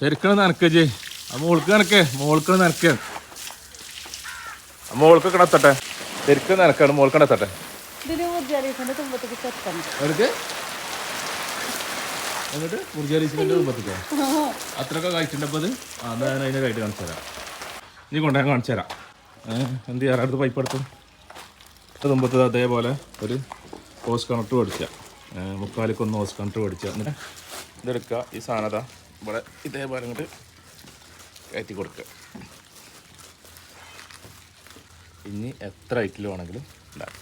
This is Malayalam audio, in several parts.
ശരിക്കും നനക്ക് ജി. ആ മോൾക്ക് നനക്ക് മോൾക്ക് നനക്ക്. മോൾക്ക് കിടത്തട്ടെ ശരിക്കും നനക്കാണ് മോൾക്ക് കിടത്തട്ടെ എന്നിട്ട് മുർജാലീസിന്റെ രൂപത്തിക്കോ അത്രയൊക്കെ കഴിച്ചിട്ടുണ്ടപ്പോൾ അത് ഞാൻ അതിന്റെ കയറ്റി കാണിച്ചു തരാം. നീ കൊണ്ടുപോയി കാണിച്ചു തരാം. എന്ത് ചെയ്യാറ് അടുത്ത് പൈപ്പ് എടുത്തു. തുമ്പത്ത് അതേപോലെ ഒരു ഹോസ് കണക്ട് മേടിച്ച. മുക്കാലിക്കൊന്ന് ഹോസ് കണക്ട് മേടിച്ച. എന്നിട്ട് ഇതെടുക്കുക. ഈ സാധനത ഇവിടെ ഇതേപോലെ അങ്ങോട്ട് കയറ്റി കൊടുക്കുക. ഇനി എത്ര ഐറ്റിൽ വേണമെങ്കിലും ഉണ്ടാകും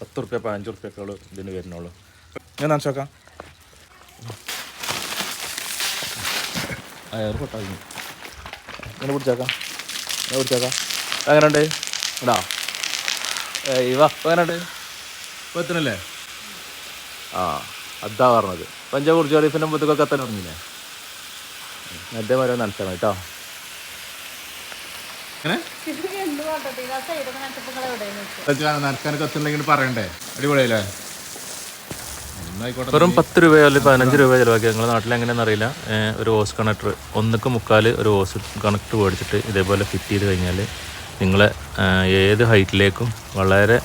പത്ത് റുപ്യ പതിനഞ്ച് റുപ്യൊക്കെ ഇതിന് വരുന്നുള്ളൂ. ഞാൻ നനച്ചോക്കാം അയർ പൊട്ടാ ഇങ്ങനെ പിടിച്ചേക്കാം. ഇങ്ങനെ പിടിച്ചേക്കാം. എങ്ങനെയുണ്ട്? ഇടാ ഇവ എങ്ങനെയുണ്ട്? ഇപ്പോൾ എത്തണല്ലേ? ആ അതാ പറഞ്ഞത്. പഞ്ചാബ് ജോലിഫിന്റെ മുമ്പത്തേക്കൊക്കെ എത്താൻ തുടങ്ങിയില്ലേ? അതേമാതിരി ഓരോ നടത്തണം കേട്ടോ. പറയണ്ടേ? അടിപൊളിയല്ലേ? വെറും പത്ത് രൂപയോ അല്ലെങ്കിൽ പതിനഞ്ച് രൂപ ചിലവാക്കി നിങ്ങളുടെ നാട്ടിൽ എങ്ങനെയാണെന്ന് അറിയില്ല. ഒരു ഓസ് കണക്ടർ. ഒന്നുക്ക് മുക്കാൽ ഒരു ഓസ് കണക്ടർ മേടിച്ചിട്ട് ഇതേപോലെ ഫിറ്റ് ചെയ്ത് കഴിഞ്ഞാൽ നിങ്ങളെ ഏത് ഹൈറ്റിലേക്കും വളരെ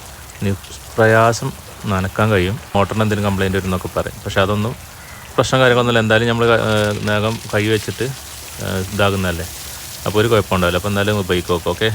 നിഷ്പ്രയാസം നനക്കാൻ കഴിയും. മോട്ടറിന് എന്തെങ്കിലും കംപ്ലൈന്റ് വരും എന്നൊക്കെ പറയും. പക്ഷെ അതൊന്നും പ്രശ്നം കാര്യങ്ങളൊന്നുമില്ല. എന്തായാലും നമ്മൾ നേകം കൈ വെച്ചിട്ട് ഇതാകുന്നതല്ലേ അപ്പോൾ ഒരു കുഴപ്പമുണ്ടാവില്ല. അപ്പോൾ എന്തായാലും ഉപയോഗിക്കും ഓക്കെ?